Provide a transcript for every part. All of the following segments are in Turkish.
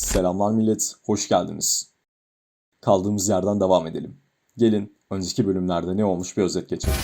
Selamlar millet, hoş geldiniz. Kaldığımız yerden devam edelim. Gelin önceki bölümlerde ne olmuş bir özet geçelim.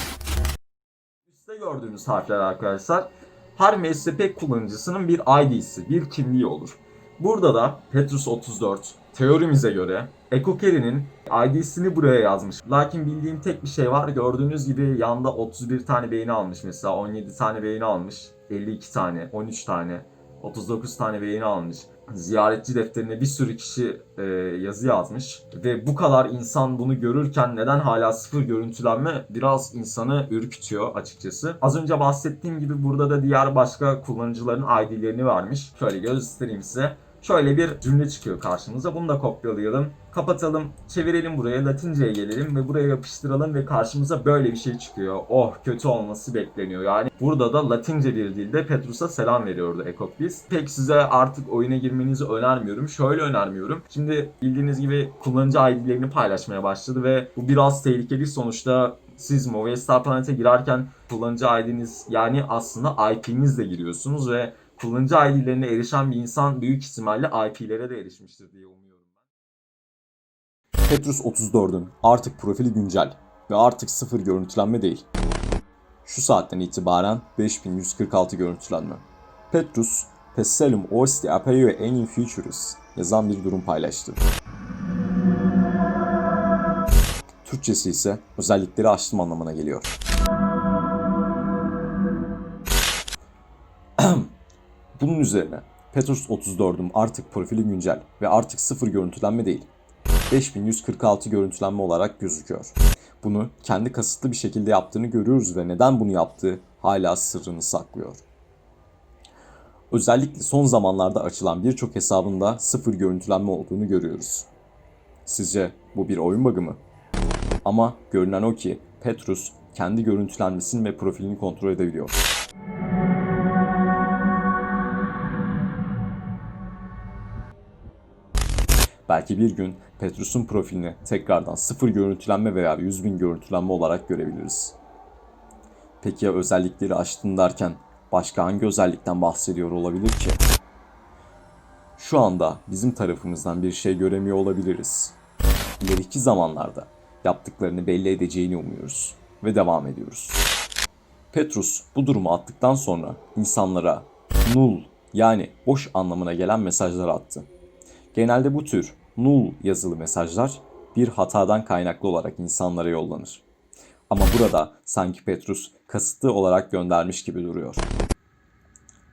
Üstte gördüğünüz harfler arkadaşlar her MSP kullanıcısının bir ID'si, bir kimliği olur. Burada da Petrus 34 teorimize göre Ekokeri'nin ID'sini buraya yazmış. Lakin bildiğim tek bir şey var. Gördüğünüz gibi yanda 31 tane beğeni almış mesela. 17 tane beğeni almış. 52 tane, 13 tane, 39 tane beğeni almış. Ziyaretçi defterine bir sürü kişi e, yazı yazmış. Ve bu kadar insan bunu görürken neden hala sıfır görüntülenme biraz insanı ürkütüyor açıkçası. Az önce bahsettiğim gibi burada da diğer başka kullanıcıların ID'lerini vermiş. Şöyle göstereyim size. Şöyle bir cümle çıkıyor karşımıza. Bunu da kopyalayalım. Kapatalım, çevirelim buraya, Latince'ye gelelim ve buraya yapıştıralım ve karşımıza böyle bir şey çıkıyor. Oh kötü olması bekleniyor. Yani burada da Latince bir dilde Petrus'a selam veriyordu Ekoklis. Pek size artık oyuna girmenizi önermiyorum. Şöyle önermiyorum. Şimdi bildiğiniz gibi kullanıcı ID'lerini paylaşmaya başladı ve bu biraz tehlikeli. Sonuçta siz Movistar Planet'e girerken kullanıcı ID'niz yani aslında IP'nizle giriyorsunuz ve kullanıcı ID'lerine erişen bir insan büyük ihtimalle IP'lere de erişmiştir diye umuyorum ben. Petrus 34'ün artık profili güncel ve artık sıfır görüntülenme değil. Şu saatten itibaren 5146 görüntülenme. Petrus, Pesselum osti aperior enim futurus yazan bir durum paylaştı. Türkçesi ise özellikleri açtım anlamına geliyor. Bunun üzerine Petrus 34'üm artık profili güncel ve artık sıfır görüntülenme değil. 5146 görüntülenme olarak gözüküyor. Bunu kendi kasıtlı bir şekilde yaptığını görüyoruz ve neden bunu yaptığı hala sırrını saklıyor. Özellikle son zamanlarda açılan birçok hesabında sıfır görüntülenme olduğunu görüyoruz. Sizce bu bir oyun bug'ı mı? Ama görünen o ki Petrus kendi görüntülenmesini ve profilini kontrol edebiliyor. Belki bir gün Petrus'un profilini tekrardan sıfır görüntülenme veya 100 bin görüntülenme olarak görebiliriz. Peki ya özellikleri açtın derken başka hangi özellikten bahsediyor olabilir ki? Şu anda bizim tarafımızdan bir şey göremiyor olabiliriz. İleriki zamanlarda yaptıklarını belli edeceğini umuyoruz ve devam ediyoruz. Petrus bu durumu attıktan sonra insanlara null yani boş anlamına gelen mesajlar attı. Genelde bu tür null yazılı mesajlar bir hatadan kaynaklı olarak insanlara yollanır. Ama burada sanki Petrus kasıtlı olarak göndermiş gibi duruyor.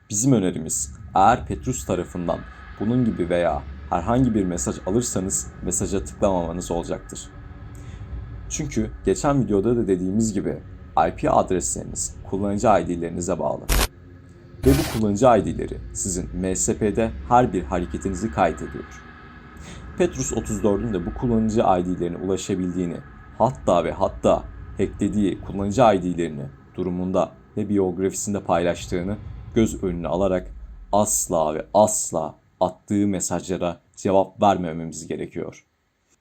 Bizim önerimiz eğer Petrus tarafından bunun gibi veya herhangi bir mesaj alırsanız mesaja tıklamamanız olacaktır. Çünkü geçen videoda da dediğimiz gibi IP adresleriniz kullanıcı ID'lerinize bağlı. Ve bu kullanıcı ID'leri sizin MSP'de her bir hareketinizi kaydediyor. Petrus 34'ün de bu kullanıcı ID'lerine ulaşabildiğini, hatta ve hatta hacklediği kullanıcı ID'lerini durumunda ve biyografisinde paylaştığını göz önüne alarak asla ve asla attığı mesajlara cevap vermememiz gerekiyor.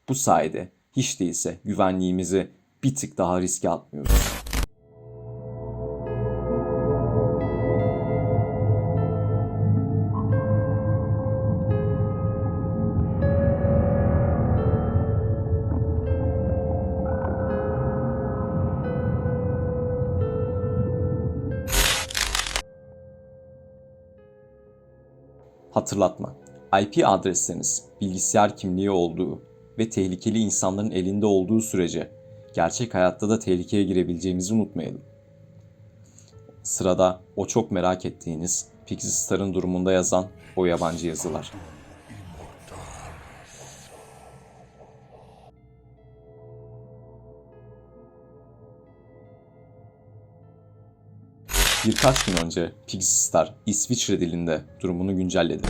Bu sayede hiç değilse güvenliğimizi bir tık daha riske atmıyoruz. Hatırlatma. IP adresleriniz bilgisayar kimliği olduğu ve tehlikeli insanların elinde olduğu sürece gerçek hayatta da tehlikeye girebileceğimizi unutmayalım. Sırada o çok merak ettiğiniz Pixie Star'ın durumunda yazan o yabancı yazılar. Birkaç gün önce Pixie Star İsviçre dilinde durumunu güncelledi.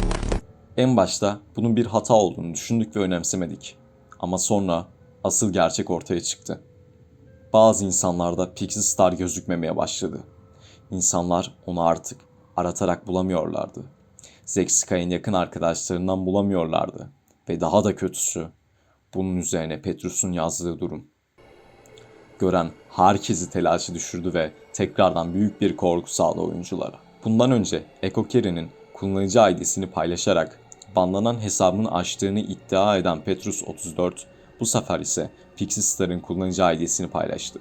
En başta bunun bir hata olduğunu düşündük ve önemsemedik. Ama sonra asıl gerçek ortaya çıktı. Bazı insanlarda Pixie Star gözükmemeye başladı. İnsanlar onu artık aratarak bulamıyorlardı. Zexika'nın yakın arkadaşlarından bulamıyorlardı. Ve daha da kötüsü bunun üzerine Petrus'un yazdığı durum. Gören herkesi telaşa düşürdü ve tekrardan büyük bir korku sağladı oyunculara. Bundan önce Eko Keri'nin kullanıcı ID'sini paylaşarak banlanan hesabını açtığını iddia eden Petrus 34 bu sefer ise Pixistar'ın kullanıcı ID'sini paylaştı.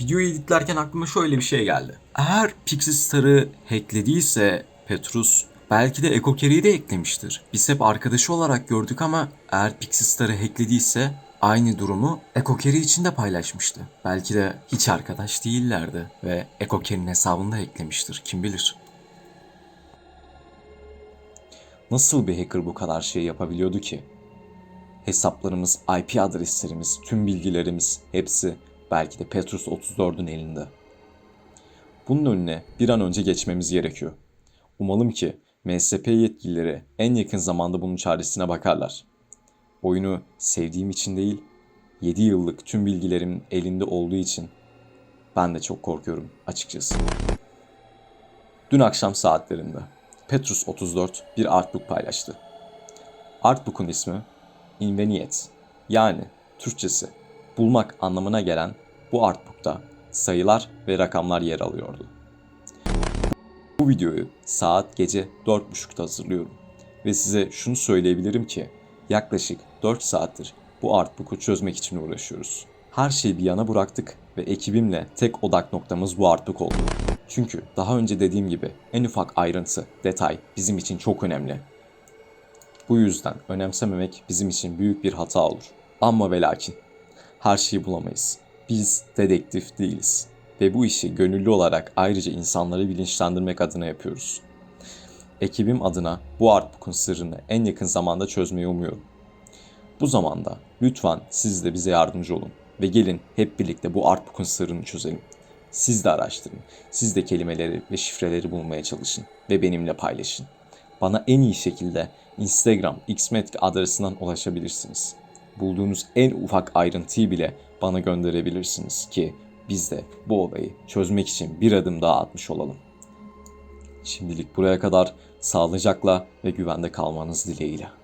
Videoyu editlerken aklıma şöyle bir şey geldi. Eğer Pixistar'ı hacklediyse Petrus belki de EcoCarry'i de eklemiştir. Biz hep arkadaşı olarak gördük ama eğer Pixistar'ı hacklediyse aynı durumu EcoCarry için de paylaşmıştı. Belki de hiç arkadaş değillerdi ve EcoCarry'nin hesabını da eklemiştir. Kim bilir. Nasıl bir hacker bu kadar şey yapabiliyordu ki? Hesaplarımız, IP adreslerimiz, tüm bilgilerimiz hepsi belki de Petrus 34'ün elinde. Bunun önüne bir an önce geçmemiz gerekiyor. Umalım ki MSP yetkilileri en yakın zamanda bunun çaresine bakarlar. Oyunu sevdiğim için değil, 7 yıllık tüm bilgilerimin elinde olduğu için ben de çok korkuyorum açıkçası. Dün akşam saatlerinde Petrus 34 bir artbook paylaştı. Artbook'un ismi Invenient yani Türkçesi bulmak anlamına gelen bu artbook'ta sayılar ve rakamlar yer alıyordu. Bu videoyu saat gece 4.30'da hazırlıyorum ve size şunu söyleyebilirim ki yaklaşık 4 saattir bu artbook'u çözmek için uğraşıyoruz. Her şeyi bir yana bıraktık ve ekibimle tek odak noktamız bu artbook oldu. Çünkü daha önce dediğim gibi en ufak ayrıntı, detay bizim için çok önemli. Bu yüzden önemsememek bizim için büyük bir hata olur. Ama ve lakin her şeyi bulamayız. Biz dedektif değiliz. Ve bu işi gönüllü olarak ayrıca insanları bilinçlendirmek adına yapıyoruz. Ekibim adına bu artbook'un sırrını en yakın zamanda çözmeyi umuyorum. Bu zamanda lütfen siz de bize yardımcı olun ve gelin hep birlikte bu artbook'un sırrını çözelim. Siz de araştırın. Siz de kelimeleri ve şifreleri bulmaya çalışın ve benimle paylaşın. Bana en iyi şekilde Instagram xmetk adresinden ulaşabilirsiniz. Bulduğunuz en ufak ayrıntıyı bile bana gönderebilirsiniz ki biz de bu olayı çözmek için bir adım daha atmış olalım. Şimdilik buraya kadar sağlıcakla ve güvende kalmanız dileğiyle.